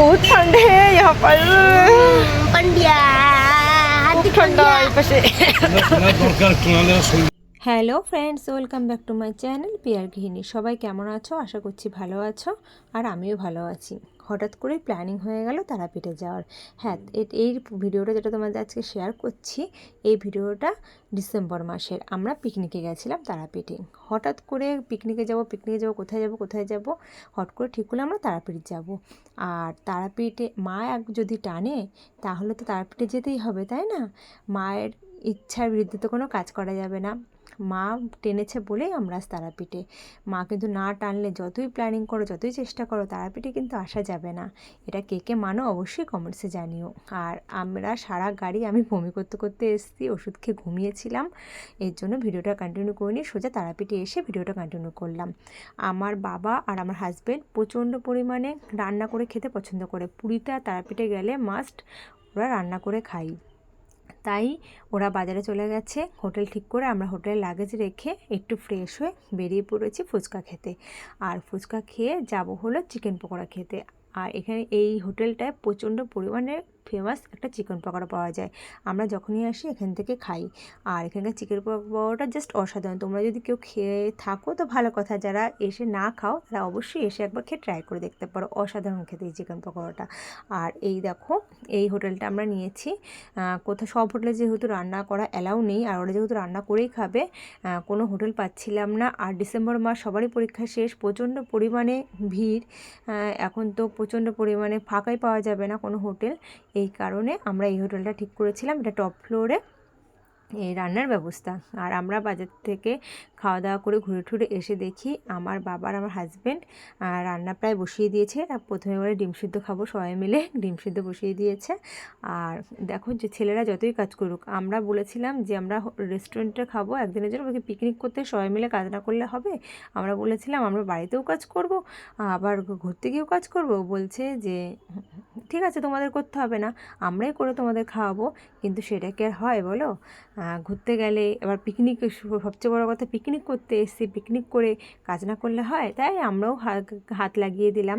বহুত ঠান্ডা यहाँ पर। Hello friends welcome back to my channel Piyar Grihini সবাই কেমন আছো? আশা করছি ভালো আছো আর আমিও ভালো আছি। হঠাৎ করে প্ল্যানিং হয়ে গেল তারাপীঠে যাওয়ার। হ্যাঁ এই ভিডিওটা যেটা তোমাদের আজকে শেয়ার করছি এই ভিডিওটা ডিসেম্বর মাসের। আমরা পিকনিকে গেছিলাম তারাপীঠে। হঠাৎ করে পিকনিকে যাব পিকনিকে যাব কোথায় যাব কোথায় যাব হট করে ঠিক করলে আমরা তারাপীঠ যাব। আর তারাপীঠে মা এক যদি টানে তাহলে তো তারাপীঠে যেতেই হবে তাই না? মায়ের ইচ্ছার বিরুদ্ধে তো কোনো কাজ করা যাবে না। মা টেনেছে বলেই আমরা আজ তারাপীঠে। মা কিন্তু না টানলে যতই প্ল্যানিং করো, যতই চেষ্টা করো, তারাপীঠে কিন্তু আসা যাবে না। এটা কে কে মানো অবশ্যই কমেন্টসে জানিও। আর আমরা সারা গাড়ি আমি বমি করতে করতে এসেছি, ওষুধ খেয়ে ঘুমিয়েছিলাম। এর জন্য ভিডিওটা কন্টিনিউ করিনি, সোজা তারাপীঠে এসে ভিডিওটা কন্টিনিউ করলাম। আমার বাবা আর আমার হাজব্যান্ড প্রচণ্ড পরিমাণে রান্না করে খেতে পছন্দ করে। পুরীতে আর তারাপীঠে গেলে মাস্ট ওরা রান্না করে খাই। তাই ওরা বাজারে চলে গেছে। হোটেল ঠিক করে আমরা হোটেলে লাগেজ রেখে একটু ফ্রেশ হয়ে বেরিয়ে পড়েছি ফুচকা খেতে। আর ফুচকা খেয়ে যাব হলো চিকেন পকোড়া খেতে। আর এখানে এই হোটেলটায় প্রচণ্ড পরিমাণে ফেমাস একটা চিকেন পকোড়া পাওয়া যায়। আমরা যখনই আসি এখান থেকে খাই। আর এখানকার চিকেন পকোড়াটা জাস্ট অসাধারণ। তোমরা যদি কেউ খেয়ে থাকো, তো ভালো কথা। যারা এসে না খাও, তারা অবশ্যই এসে একবার খেয়ে ট্রাই করে দেখতে পারো। অসাধারণ খেতে এই চিকেন পকোড়াটা। আর এই দেখো, এই হোটেলটা আমরা নিয়েছি। কোথাও সব হোটেলে যেহেতু রান্না করা অ্যালাউ নেই, আর ওরা যেহেতু রান্না করেই খাবে কোনো হোটেল পাচ্ছিলাম না। আর ডিসেম্বর মাস সবারই পরীক্ষা শেষ, প্রচণ্ড পরিমাণে ভিড়। এখন তো প্রচণ্ড পরিমাণে ফাঁকাই পাওয়া যাবে না কোনো হোটেল। এই কারণে আমরা এই হোটেলটা ঠিক করেছিলাম। এটা টপ ফ্লোরে এই রান্নার ব্যবস্থা। আর আমরা বাজার থেকে খাওয়া দাওয়া করে ঘুরে টুরে এসে দেখি আমার বাবার, আমার হাজব্যান্ড রান্না প্রায় বসিয়ে দিয়েছে। প্রথমে বলে ডিম সিদ্ধ খাব সবাই মিলে। ডিম সিদ্ধ বসিয়ে দিয়েছে। আর দেখো যে ছেলেরা যতই কাজ করুক, আমরা বলেছিলাম যে আমরা রেস্টুরেন্টে খাব একদিনের জন্য ওকে পিকনিক করতে সবাই মিলে কাজ না করলে হবে। আমরা বলেছিলাম আমরা বাড়িতেও কাজ করব, আবার ঘুরতে গিয়েও কাজ করব। বলছে যে, ঠিক আছে, তোমাদের করতে হবে না, আমরাই করে তোমাদের খাওয়াবো। কিন্তু সেটা কি আর হয় বলো? ঘুরতে গেলে এবার পিকনিক সবচেয়ে বড় কথা পিকনিক করতে এসেছি। পিকনিক করে কাজ না করলে হয়, তাই আমরাও হাত লাগিয়ে দিলাম।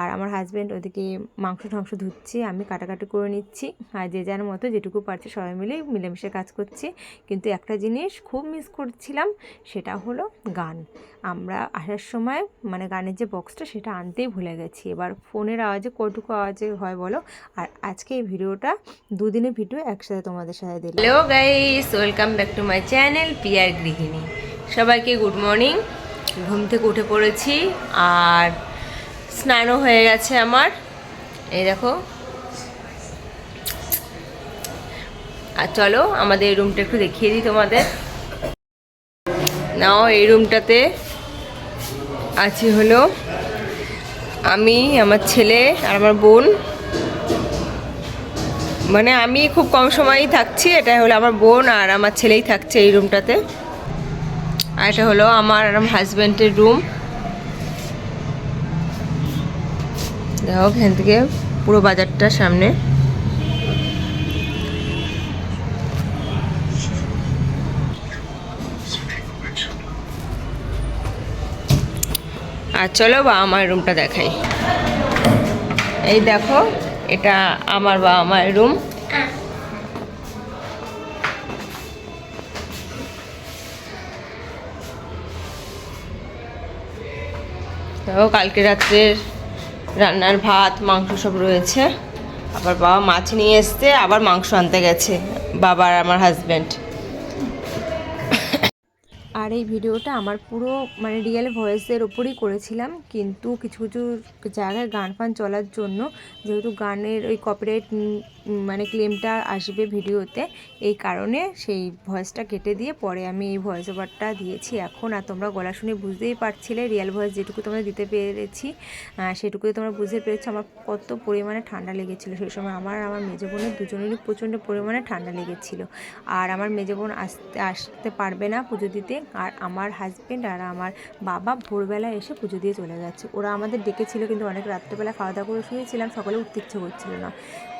আর আমার হাজব্যান্ড ওদিকে মাংস টাংস ধুচ্ছে, আমি কাটাকাটি করে নিচ্ছি। আর যে যার মতো যেটুকু পারছে সবাই মিলে মিলেমিশে কাজ করছি। কিন্তু একটা জিনিস খুব মিস করছিলাম, সেটা হলো গান। আমরা আসার সময় মানে গানের যে বক্সটা সেটা আনতেই ভুলে গেছি। এবার ফোনের আওয়াজে কটুকু আওয়াজে হয় বলো। আর আজকে এই ভিডিওটা দুদিনের ভিডিও একসাথে তোমাদের সাথে দিলাম। Hello guys welcome back to my channel Piyar Grihini সবাইকে গুড মর্নিং ঘুম থেকে উঠে পড়েছি আর স্নানও হয়ে গেছে আমার। এই দেখো। আর চলো আমাদের এই রুমটা একটু দেখিয়ে দিই তোমাদের। নাও, এই রুমটাতে আছি হলো আমি, আমার ছেলে আর আমার বোন। মানে আমি খুব কম সময়ই থাকছি এটা হলো আমার বোন আর আমার ছেলেই থাকছে এই রুমটাতে আর এটা হলো আমার হাজব্যান্ডের রুম দেখো, এখান থেকে পুরো বাজারটা সামনে। আর চলো বা, আমার রুমটা দেখাই। এই দেখো, এটা আমার বা, আমার রুম দেখো, কালকে রাত্রের রান্নার ভাত, মাংস সব রয়েছে। আবার বাবা মাছ নিয়ে এসছে, আবার মাংস আনতে গেছে, বাবা আর আমার হাজব্যান্ড আর এই ভিডিওটা আমার পুরো মানে রিয়েল ভয়েসের ওপরই করেছিলাম, কিন্তু কিছু কিছু জায়গায় গান ফান চলার জন্য, যেহেতু গানের ওই কপিরাইট মানে ক্লেমটা আসবে ভিডিওতে, এই কারণে সেই ভয়েসটা কেটে দিয়ে পরে আমি এই ভয়েস ওভারটা দিয়েছি এখন। আর তোমরা গলা শুনে বুঝতেই পারছিলে রিয়েল ভয়েস যেটুকু তোমরা দিতে পেরেছি সেটুকুই তোমরা বুঝতে পেরেছ আমার কত পরিমাণে ঠান্ডা লেগেছিলো। সেই সময় আমার আমার মেজো বোনের দুজনেরই প্রচণ্ড পরিমাণে ঠান্ডা লেগেছিলো। আর আমার মেজো বোন আসতে আসতে পারবে না পুজো দিতে। আর আমার হাজব্যান্ড আর আমার বাবা ভোরবেলা এসে পুজো দিয়ে চলে গেছে ওরা আমাদের ডেকেছিল কিন্তু অনেক রাত্রেবেলা খাওয়া দাওয়া করে শুয়েছিলাম, সকালে উঠতে ইচ্ছে করছিল না।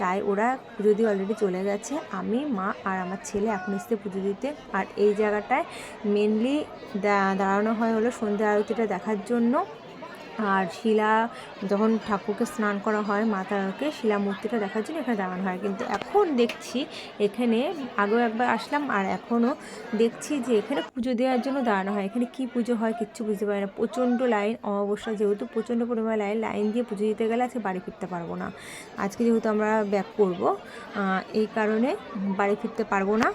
তাই ওরা পুজো দিয়ে অলরেডি চলে গেছে। আমি, মা আর আমার ছেলে এখন এসছে পুজো দিতে। আর এই জায়গাটায় মেনলি দাঁড়ানো হয় হলো সন্ধ্যা আরতিটা দেখার জন্য। আর শিলা, যখন ঠাকুরকে স্নান করা হয় মাতাকে শিলা মূর্তিটা দেখার জন্য এখানে দাঁড়ানো হয়। কিন্তু এখন দেখছি এখানে, আগেও একবার আসলাম, আর এখনও দেখছি যে এখানে পুজো দেওয়ার জন্য দাঁড়ানো হয়। এখানে কি পুজো হয় কিচ্ছু বুঝতে পারি না। প্রচণ্ড লাইন, অমাবস্যা যেহেতু প্রচণ্ড পরিমাণে লাইন লাইন দিয়ে পুজো দিতে গেলে আজকে বাড়ি ফিরতে পারব না। আজকে যেহেতু আমরা ব্যাক করব এই কারণে বাড়ি ফিরতে পারব না।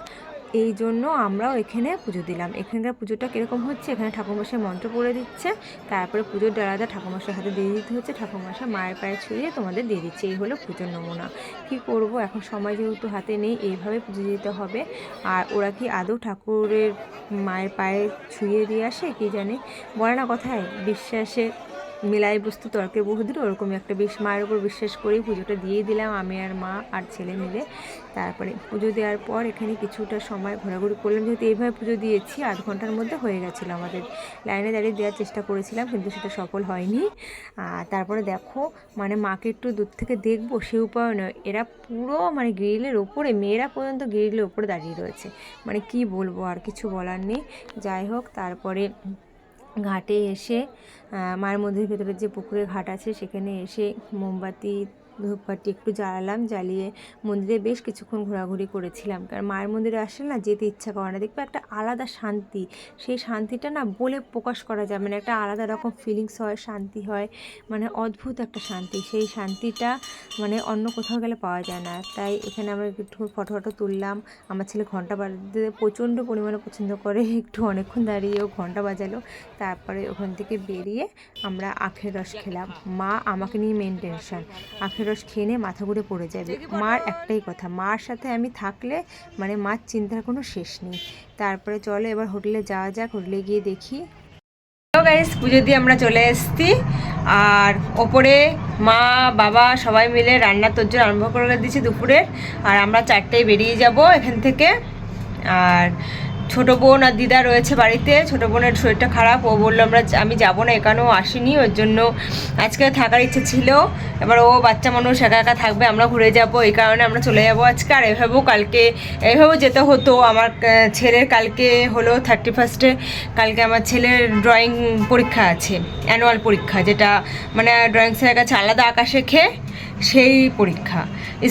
এই জন্য আমরাও এখানে পুজো দিলাম। এখানকার পুজোটা কীরকম হচ্ছে? এখানে ঠাকুরমশাই মন্ত্র পড়ে দিচ্ছে, তারপরে পুজোর ডালাটা ঠাকুরমশাই হাতে দিয়ে দিতে হচ্ছে, ঠাকুরমশাই মায়ের পায়ে ছুঁয়ে তোমাদের দিয়ে দিচ্ছে। এই হলো পুজোর নমুনা। কি করব? এখন সময় যেহেতু হাতে নেই, এইভাবে পুজো দিতে হবে। আর ওরা কি আদৌ ঠাকুরের মায়ের পায়ে ছুঁয়ে দিয়ে আসে? কি জানে? বলে না কথায়, বিশ্বাসে মিলাই বস্তু তর্কের বহুদূর ওরকমই একটা বেশ মায়ের উপর বিশ্বাস করেই পুজোটা দিয়ে দিলাম, আমি আর মা আর ছেলে মিলে। তারপরে পুজো দেওয়ার পর এখানে কিছুটা সময় ঘোরাঘুরি করলাম, যেহেতু এইভাবে পুজো দিয়েছি, আধ ঘণ্টার মধ্যে হয়ে গেছিল আমাদের। লাইনে দাঁড়িয়ে দেওয়ার চেষ্টা করেছিলাম, কিন্তু সেটা সফল হয়নি। আর তারপরে দেখো মানে মাকে একটু দূর থেকে দেখব, সে উপায় নয়। এরা পুরো মানে গ্রিলের ওপরে, মেয়েরা পর্যন্ত গ্রিলের ওপরে দাঁড়িয়ে রয়েছে। মানে কি বলব, আর কিছু বলার নেই। যাই হোক, তারপরে ঘাটে এসে মায়ের মন্দিরের ভেতরে যে পুকুরে ঘাট আছে সেখানে এসে মোমবাতি ধূপকাঠি একটু জ্বালালাম, জ্বালিয়ে মন্দিরে বেশ কিছুক্ষণ ঘোরাঘুরি করেছিলাম। কারণ মায়ের মন্দিরে আসলে না যেতে ইচ্ছা করে না। দেখবে একটা আলাদা শান্তি। সেই শান্তিটা না বলে প্রকাশ করা যায়। মানে একটা আলাদা রকম ফিলিংস হয়, শান্তি হয় মানে অদ্ভুত একটা শান্তি। সেই শান্তিটা মানে অন্য কোথাও গেলে পাওয়া যায় না। তাই এখানে আমরা একটু ফটো ফটো তুললাম। আমার ছেলে ঘণ্টা বাজাতে প্রচণ্ড পরিমাণে পছন্দ করে। একটু অনেকক্ষণ দাঁড়িয়ে ঘণ্টা বাজালো। তারপরে ওখান থেকে বেরিয়ে আমরা আখের রস খেলাম। মা আমাকে নিয়ে মেন টেনশন আখের রস খেয়ে নিয়ে মাথা ঘুরে পড়ে যাবে মার একটাই কথা মার সাথে আমি থাকলে মানে মার চিন্তার কোনো শেষ নেই। তারপরে চলো এবার হোটেলে যাওয়া যাক হোটেলে গিয়ে দেখি। গাইস পুজো দিয়ে আমরা চলে এসেছি। আর ওপরে মা বাবা সবাই মিলে রান্নার তোর আরম্ভ করে দিয়েছি দুপুরের। আর আমরা চারটেই বেরিয়ে যাব এখান থেকে। আর ছোট বোন আর দিদা রয়েছে বাড়িতে। ছোট বোনের শরীরটা খারাপ। ও বলল, আমরা আমি যাব না, এখানেও আসিনি। ওর জন্য আজকে থাকার ইচ্ছে ছিল। এবার ও বাচ্চা মানুষ, একা একা থাকবে, আমরা ঘুরে যাব। এই কারণে আমরা চলে যাব আজকে। আর এভাবেও কালকে, এভাবেও যেতে হতো। আমার ছেলের কালকে হলো থার্টি ফার্স্টে কালকে আমার ছেলের ড্রয়িং পরীক্ষা আছে অ্যানুয়াল পরীক্ষা, যেটা মানে ড্রয়িং স্যারের কাছে আলাদা আঁকা শেখে সেই পরীক্ষা।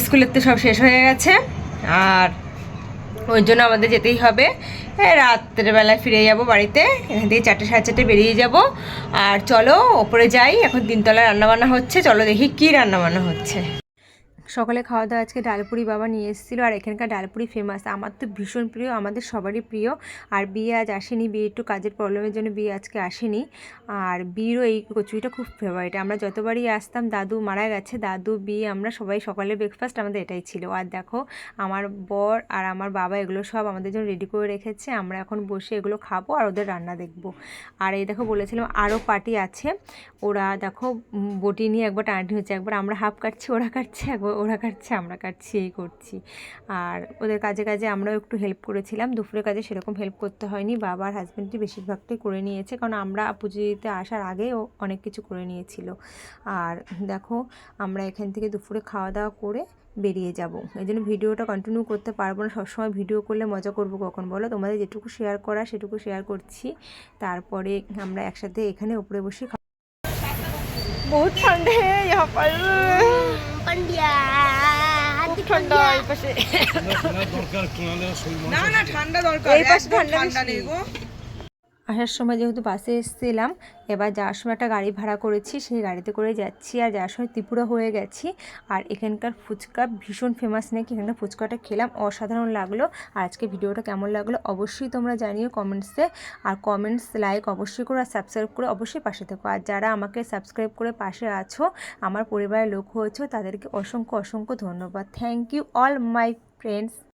স্কুলের তো সব শেষ হয়ে গেছে। আর ওই জন্য আমাদের যেতেই হবে। রাত্রেবেলায় ফিরে যাব বাড়িতে। এখান থেকে চারটে সাড়ে চারটে বেরিয়ে যাব। আর চলো, ওপরে যাই। এখন তিনতলায় রান্নাবান্না হচ্ছে। চলো দেখি কী রান্নাবান্না হচ্ছে। সকালে খাওয়া দাওয়া আজকে ডালপুরি বাবা নিয়ে এসেছিল আর এখানকার ডালপুরি ফেমাস আমার তো ভীষণ প্রিয়, আমাদের সবারই প্রিয়। আর বিয়ে আজ আসেনি, বিয়ে একটু কাজের প্রবলেমের জন্য বিয়ে আজকে আসেনি। আর বিয়েরও এই কচুরিটা খুব ফেভারিট আমরা যতবারই আসতাম, দাদু মারা গেছে, দাদু, বিয়ে, আমরা সবাই সকালে ব্রেকফাস্ট আমাদের এটাই ছিল। আর দেখো, আমার বর আর আমার বাবা এগুলো সব আমাদের জন্য রেডি করে রেখেছে। আমরা এখন বসে এগুলো খাব আর ওদের রান্না দেখব। আর এই দেখো, বলেছিলাম আরও পার্টি আছে। ওরা দেখো বটি নিয়ে একবার টানাটি হচ্ছে। একবার আমরা হাফ কাটছি, ওরা কাটছে, একবার ওরা কাটছে, আমরা কাটছি, এই করছি। আর ওদের কাজে কাজে আমরাও একটু হেল্প করেছিলাম। দুপুরের কাজে সেরকম হেল্প করতে হয়নি। বাবার হাজব্যান্ডটি বেশিরভাগটাই করে নিয়েছে। কারণ আমরা পুজো দিতে আসার আগে ও অনেক কিছু করে নিয়েছিল। আর দেখো, আমরা এখান থেকে দুপুরে খাওয়া দাওয়া করে বেরিয়ে যাব। এই জন্য ভিডিওটা কন্টিনিউ করতে পারব না। সবসময় ভিডিও করলে মজা করব কখন বলো? তোমাদের যেটুকু শেয়ার করা, সেটুকু শেয়ার করছি। তারপরে আমরা একসাথে এখানে উপরে বসে বহুত ঠান্ডা হ্যাঁ ঠান্ডা এই পাশে। না না ঠান্ডা দরকার এই পাশে ঠান্ডা ঠান্ডা নেই গো। আসার সময় যেহেতু বাসে এসেছিলাম, এবার যাওয়ার সময় একটা গাড়ি ভাড়া করেছি, সেই গাড়িতে করে যাচ্ছি আর যাওয়ার সময় ত্রিপুরা হয়ে গেছি। আর এখানকার ফুচকা ভীষণ ফেমাস নাকি? এখানকার ফুচকাটা খেলাম, অসাধারণ লাগল। আর আজকে ভিডিওটা কেমন লাগল অবশ্যই তোমরা জানিও কমেন্টসে আর কমেন্টস লাইক অবশ্যই করো আর সাবস্ক্রাইব করে অবশ্যই পাশে থেকো। আর যারা আমাকে সাবস্ক্রাইব করে পাশে আছো, আমার পরিবারের লোক হয়েছো, তাদেরকে অসংখ্য অসংখ্য ধন্যবাদ। Thank you all my friends